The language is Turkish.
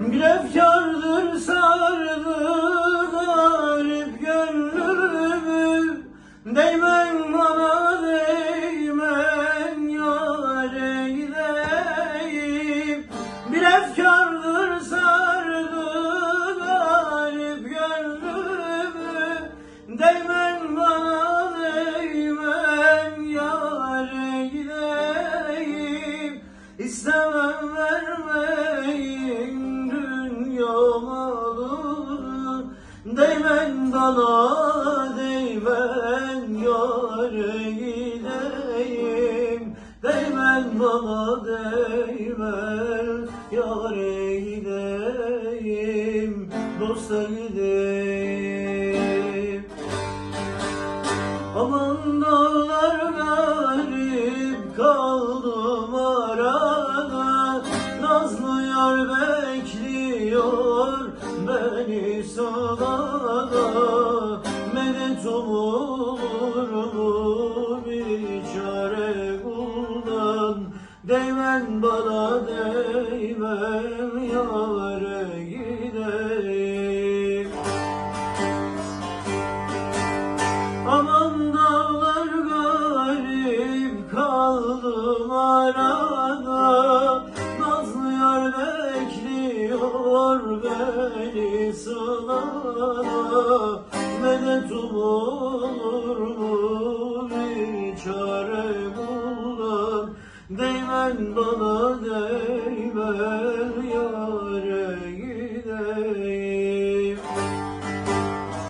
Bir efkardır sardı garip gönlümü. Değmen bana değmen yâre gideyim. Bir efkardır sardı garip gönlümü. Değmen bana değmen yâre gideyim. İstemem vermeyin Değmen bana değmen yâre gideyim Değmen bana değmen yâre gideyim Dosta gideyim Aman dağlar garip kaldım arada. Nazlı yar bekliyor beni sılada Medet umulur mu bir çare kuldan? Değmen bana değmen yare gideyim. Aman dağlar garip kaldım arada Nazlı yar bekliyor beni sılada Medet umulur mu bir çare bulan Değmen bana değmen ya